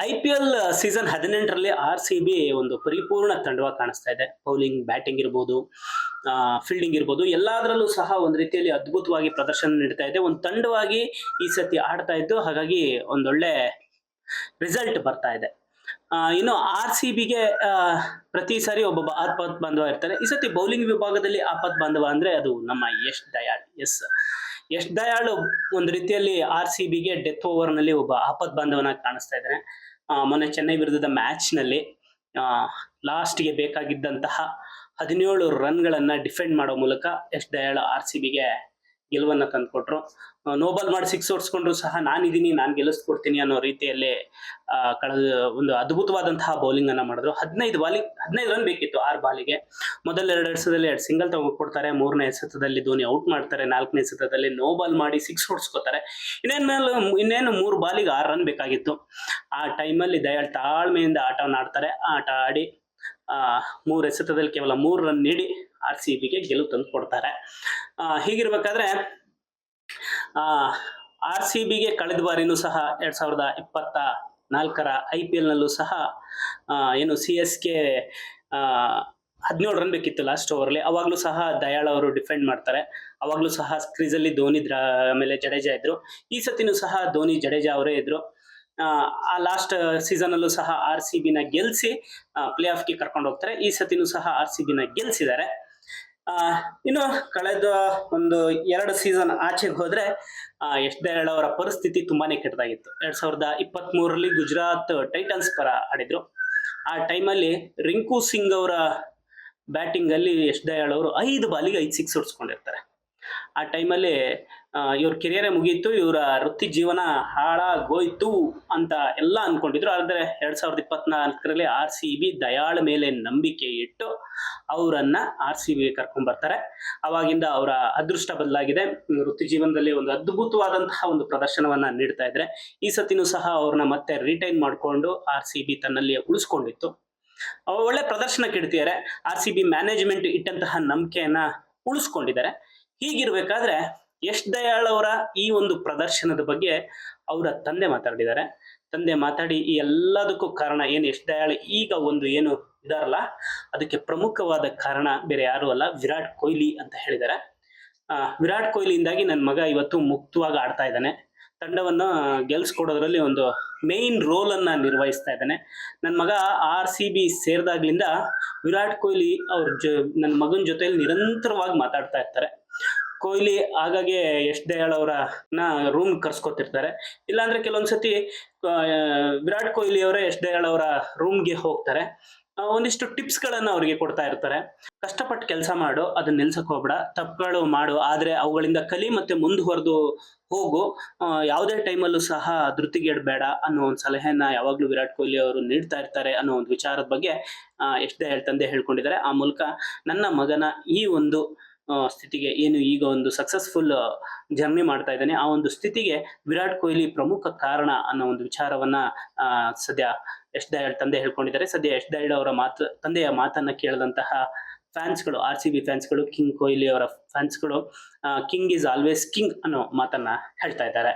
I P L season ಹದಿನೆಂಟರಲ್ಲಿ R C B ಒಂದು ಪರಿಪೂರ್ಣ ತಂಡವಾಗಿ ಕಾಣಿಸ್ತಾ ಇದೆ. ಬೌಲಿಂಗ್ ಬ್ಯಾಟಿಂಗ್ ಇರ್ಬೋದು ಫೀಲ್ಡಿಂಗ್ ಇರ್ಬೋದು ಎಲ್ಲದರಲ್ಲೂ ಸಹ ಒಂದು ರೀತಿಯಲ್ಲಿ ಅದ್ಭುತವಾಗಿ ಪ್ರದರ್ಶನ ನೀಡ್ತಾ ಇದೆ. ಒಂದು ತಂಡವಾಗಿ ಈ ಸತಿ ಆಡ್ತಾ ಇದ್ದು ಹಾಗಾಗಿ ಒಂದೊಳ್ಳೆ ರಿಸಲ್ಟ್ ಬರ್ತಾ ಇದೆ. ಇನ್ನು ಆರ್ ಸಿ ಬಿಗೆ ಪ್ರತಿ ಸಾರಿ ಒಬ್ಬೊಬ್ಬ ಆಪತ್ ಬಾಂಧವ ಇರ್ತಾರೆ. ಈ ಸತಿ ಬೌಲಿಂಗ್ ವಿಭಾಗದಲ್ಲಿ ಆಪತ್ ಬಾಂಧವ ಅಂದ್ರೆ ಅದು ನಮ್ಮ ಯಶ್ ದಯಾಳ್. ಎಸ್ ಯಶ್ ದಯಾಳು ಒಂದು ರೀತಿಯಲ್ಲಿ ಆರ್ ಸಿ ಬಿಗೆ ಡೆತ್ ಓವರ್ನಲ್ಲಿ ಒಬ್ಬ ಆಪತ್ ಬಾಂಧವನಾಗಿ ಕಾಣಿಸ್ತಾ ಇದ್ದಾನೆ ಆ, ಮೊನ್ನೆ ಚೆನ್ನೈ ವಿರುದ್ಧದ ಮ್ಯಾಚ್ನಲ್ಲಿ ಲಾಸ್ಟ್ಗೆ ಬೇಕಾಗಿದ್ದಂತಹ ಹದಿನೇಳು ರನ್ಗಳನ್ನು ಡಿಫೆಂಡ್ ಮಾಡೋ ಮೂಲಕ ಎಸ್ ದಯಾಳ್ ಆರ್ ಸಿ ಬಿಗೆ ಗೆಲುವನ್ನ ತಂದ್ಕೊಟ್ರು. ನೋಬಲ್ ಮಾಡಿ ಸಿಕ್ಸ್ ಓಡಿಸ್ಕೊಂಡ್ರು ಸಹ ನಾನಿದ್ದೀನಿ ನಾನು ಗೆಲ್ಲಿಸ್ಕೊಡ್ತೀನಿ ಅನ್ನೋ ರೀತಿಯಲ್ಲಿ ಕಳೆದ ಒಂದು ಅದ್ಭುತವಾದಂತಹ ಬೌಲಿಂಗ್ ಅನ್ನ ಮಾಡಿದ್ರು. ಹದಿನೈದು ಬಾಲಿಂಗ್ ಹದಿನೈದು ರನ್ ಬೇಕಿತ್ತು ಆರು ಬಾಲಿಗೆ ಮೊದಲ ಎರಡು ಎಸೆತದಲ್ಲಿ ಎರಡು ಸಿಂಗಲ್ ಕೊಡ್ತಾರೆ ಮೂರನೇ ಎಸೆತದಲ್ಲಿ ಧೋನಿ ಔಟ್ ಮಾಡ್ತಾರೆ, ನಾಲ್ಕನೇ ಎಸೆತದಲ್ಲಿ ನೋಬಾಲ್ ಮಾಡಿ ಸಿಕ್ಸ್ ಹೊಡ್ಸ್ಕೊತಾರೆ. ಇನ್ನೇನು ಮೇಲೆ, ಇನ್ನೇನು ಮೂರು ಬಾಲಿಗೆ ಆರು ರನ್ ಬೇಕಾಗಿತ್ತು. ಆ ಟೈಮಲ್ಲಿ ದಯಾಳ್ ತಾಳ್ಮೆಯಿಂದ ಆಟವನ್ನು ಆಡ್ತಾರೆ. ಆಟ ಆಡಿ ಮೂರು ಎಸೆತದಲ್ಲಿ ಕೇವಲ ಮೂರು ರನ್ ನೀಡಿ ಆರ್ ಸಿ ಬಿಗೆ ಗೆಲುವು ತಂದು ಕೊಡ್ತಾರೆ. ಹೀಗಿರ್ಬೇಕಾದ್ರೆ ಆರ್ ಸಿ ಬಿಗೆ ಕಳೆದ ಬಾರಿನೂ ಸಹ ಎರಡ್ ಸಾವಿರದ ಇಪ್ಪತ್ತ ನಾಲ್ಕರ ಐ ಪಿ ಎಲ್ನಲ್ಲೂ ಸಹ ಏನು ಸಿ ಎಸ್ ಕೆ ಹದಿನೇಳು ರನ್ ಬೇಕಿತ್ತು ಲಾಸ್ಟ್ ಓವರ್ಲಿ ಅವಾಗಲೂ ಸಹ ದಯಾಳ್ ಅವರು ಡಿಫೆಂಡ್ ಮಾಡ್ತಾರೆ. ಅವಾಗಲೂ ಸಹ ಕ್ರೀಸಲ್ಲಿ ಧೋನಿ ಆಮೇಲೆ ಜಡೇಜಾ ಇದ್ರು. ಈ ಸತಿನೂ ಸಹ ಧೋನಿ, ಜಡೇಜಾ ಅವರೇ ಇದ್ರು. ಆ, ಲಾಸ್ಟ್ ಸೀಸನ್ ಅಲ್ಲೂ ಸಹ ಆರ್ ಸಿ ಬಿನ ಗೆಲ್ಸಿ ಪ್ಲೇ ಆಫ್ಗೆ ಕರ್ಕೊಂಡು ಹೋಗ್ತಾರೆ. ಈ ಸತಿನೂ ಸಹ ಆರ್ ಸಿ ಬಿನ ಗೆಲ್ಸಿದ್ದಾರೆ. ಇನ್ನು ಕಳೆದ ಒಂದು ಎರಡು ಸೀಸನ್ ಆಚೆಗೆ ಹೋದ್ರೆ ದಯಾಳ್ ಅವರ ಪರಿಸ್ಥಿತಿ ತುಂಬಾನೇ ಕೆಟ್ಟದಾಗಿತ್ತು. ಎರಡ್ ಸಾವಿರದ ಇಪ್ಪತ್ತ್ ಮೂರರಲ್ಲಿ ಗುಜರಾತ್ ಟೈಟನ್ಸ್ ಪರ ಆಡಿದ್ರು. ಆ ಟೈಮಲ್ಲಿ ರಿಂಕು ಸಿಂಗ್ ಅವರ ಬ್ಯಾಟಿಂಗ್ ಅಲ್ಲಿ ಯಶ್ ದಯಾಳ್ ಅವರು ಐದು ಬಾಲಿಗೆ ಐದು ಸಿಕ್ಸ್ ಹೊಡ್ಸ್ಕೊಂಡಿರ್ತಾರೆ. ಆ ಟೈಮಲ್ಲಿ ಇವ್ರ ಕೆರಿಯರೇ ಮುಗೀತು, ಇವರ ವೃತ್ತಿ ಜೀವನ ಹಾಳಾಗೋಯ್ತು ಅಂತ ಎಲ್ಲ ಅಂದ್ಕೊಂಡಿದ್ರು ಆದರೆ ಎರಡು ಸಾವಿರದ ಇಪ್ಪತ್ನಾಲ್ಕರಲ್ಲಿ ಆರ್ ಸಿ ಬಿ ದಯಾಳ್ ಮೇಲೆ ನಂಬಿಕೆ ಇಟ್ಟು ಅವರನ್ನ ಆರ್ ಸಿ ಬಿ ಕರ್ಕೊಂಡ್ಬರ್ತಾರೆ ಅವಾಗಿಂದ ಅವರ ಅದೃಷ್ಟ ಬದಲಾಗಿದೆ. ವೃತ್ತಿ ಜೀವನದಲ್ಲಿ ಒಂದು ಅದ್ಭುತವಾದಂತಹ ಒಂದು ಪ್ರದರ್ಶನವನ್ನ ನೀಡ್ತಾ ಇದ್ರೆ, ಈ ಸತಿನೂ ಸಹ ಅವ್ರನ್ನ ಮತ್ತೆ ರಿಟೈನ್ ಮಾಡಿಕೊಂಡು ಆರ್ ಸಿ ಬಿ ತನ್ನಲ್ಲಿ ಉಳಿಸ್ಕೊಂಡಿತ್ತು. ಒಳ್ಳೆ ಪ್ರದರ್ಶನಕ್ಕೆ ಇಡ್ತಿದ್ದಾರೆ ಆರ್ ಸಿ ಬಿ ಮ್ಯಾನೇಜ್ಮೆಂಟ್ ಇಟ್ಟಂತಹ ನಂಬಿಕೆಯನ್ನ ಉಳಿಸ್ಕೊಂಡಿದ್ದಾರೆ. ಹೀಗಿರ್ಬೇಕಾದ್ರೆ ಯಶ್ ದಯಾಳ್ ಅವರ ಈ ಒಂದು ಪ್ರದರ್ಶನದ ಬಗ್ಗೆ ಅವರ ತಂದೆ ಮಾತಾಡಿದ್ದಾರೆ. ತಂದೆ ಮಾತಾಡಿ ಈ ಎಲ್ಲದಕ್ಕೂ ಕಾರಣ ಏನು ಯಶ್ ದಯಾಳ್ ಈಗ ಒಂದು ಏನು ಇದಾರಲ್ಲ, ಅದಕ್ಕೆ ಪ್ರಮುಖವಾದ ಕಾರಣ ಬೇರೆ ಯಾರು ಅಲ್ಲ, ವಿರಾಟ್ ಕೊಹ್ಲಿ ಅಂತ ಹೇಳಿದ್ದಾರೆ. ವಿರಾಟ್ ಕೊಹ್ಲಿಯಿಂದಾಗಿ ನನ್ನ ಮಗ ಇವತ್ತು ಮುಕ್ತವಾಗಿ ಆಡ್ತಾ ಇದ್ದಾನೆ. ತಂಡವನ್ನು ಗೆಲ್ಸ್ಕೊಡೋದ್ರಲ್ಲಿ ಒಂದು ಮೇನ್ ರೋಲ್ ಅನ್ನ ನಿರ್ವಹಿಸ್ತಾ ಇದ್ದಾನೆ. ನನ್ನ ಮಗ ಆರ್ ಸಿ ಬಿ ಸೇರಿದಾಗ್ಲಿಂದ ವಿರಾಟ್ ಕೊಹ್ಲಿ ಅವ್ರ ಜೊ ನನ್ನ ಮಗನ ಜೊತೆಯಲ್ಲಿ ನಿರಂತರವಾಗಿ ಮಾತಾಡ್ತಾ ಇರ್ತಾರೆ. ಕೊಹ್ಲಿ ಆಗಾಗೆ ಯಶ್ ದಯಾಳ್ ಅವರ ರೂಮ್ ಕರ್ಸ್ಕೊತಿರ್ತಾರೆ. ಇಲ್ಲಾಂದ್ರೆ ಕೆಲವೊಂದ್ಸತಿ ವಿರಾಟ್ ಕೊಹ್ಲಿ ಅವರೇ ಯಶ್ ದಯಾಳ್ ಅವರ ರೂಮ್ಗೆ ಹೋಗ್ತಾರೆ. ಒಂದಿಷ್ಟು ಟಿಪ್ಸ್ ಗಳನ್ನ ಅವ್ರಿಗೆ ಕೊಡ್ತಾ ಇರ್ತಾರೆ. ಕಷ್ಟಪಟ್ಟು ಕೆಲಸ ಮಾಡು ಅದನ್ನ ನಿಲ್ಸಕ್ ಹೋಗ್ಬೇಡ. ತಪ್ಪುಗಳು ಮಾಡು, ಆದ್ರೆ ಅವುಗಳಿಂದ ಕಲಿ ಮತ್ತೆ ಮುಂದುವರೆದು ಹೋಗು. ಯಾವುದೇ ಟೈಮಲ್ಲೂ ಸಹ ಧೃತಿಗೆಡಬೇಡ ಅನ್ನೋ ಒಂದು ಸಲಹೆಯನ್ನ ಯಾವಾಗ್ಲೂ ವಿರಾಟ್ ಕೊಹ್ಲಿ ಅವರು ನೀಡ್ತಾ ಇರ್ತಾರೆ ಅನ್ನೋ ಒಂದು ವಿಚಾರದ ಬಗ್ಗೆ ಎಷ್ಟೇ ತಂದೆ ಹೇಳ್ಕೊಂಡಿದ್ದಾರೆ. ಆ ಮೂಲಕ ನನ್ನ ಮಗನ ಈ ಒಂದು ಸ್ಥಿತಿಗೆ ಏನು ಈಗ ಒಂದು ಸಕ್ಸಸ್ಫುಲ್ ಜರ್ನಿ ಮಾಡ್ತಾ ಇದ್ದಾನೆ. ಆ ಒಂದು ಸ್ಥಿತಿಗೆ ವಿರಾಟ್ ಕೊಹ್ಲಿ ಪ್ರಮುಖ ಕಾರಣ ಅನ್ನೋ ಒಂದು ವಿಚಾರವನ್ನ ಸದ್ಯ ಯಶ್ ದಯಾಳ್ ತಂದೆ ಹೇಳ್ಕೊಂಡಿದ್ದಾರೆ. ಸದ್ಯ ಯಶ್ ದಯಾಳ್ ಅವರ ಮಾತು, ತಂದೆಯ ಮಾತನ್ನ ಕೇಳಿದಂತಹ ಫ್ಯಾನ್ಸ್ಗಳು, ಆರ್ ಸಿ ಬಿ ಫ್ಯಾನ್ಸ್ಗಳು, ಕಿಂಗ್ ಕೊಹ್ಲಿ ಅವರ ಫ್ಯಾನ್ಸ್ಗಳು ಕಿಂಗ್ ಈಸ್ ಆಲ್ವೇಸ್ ಕಿಂಗ್ ಅನ್ನೋ ಮಾತನ್ನ ಹೇಳ್ತಾ ಇದ್ದಾರೆ.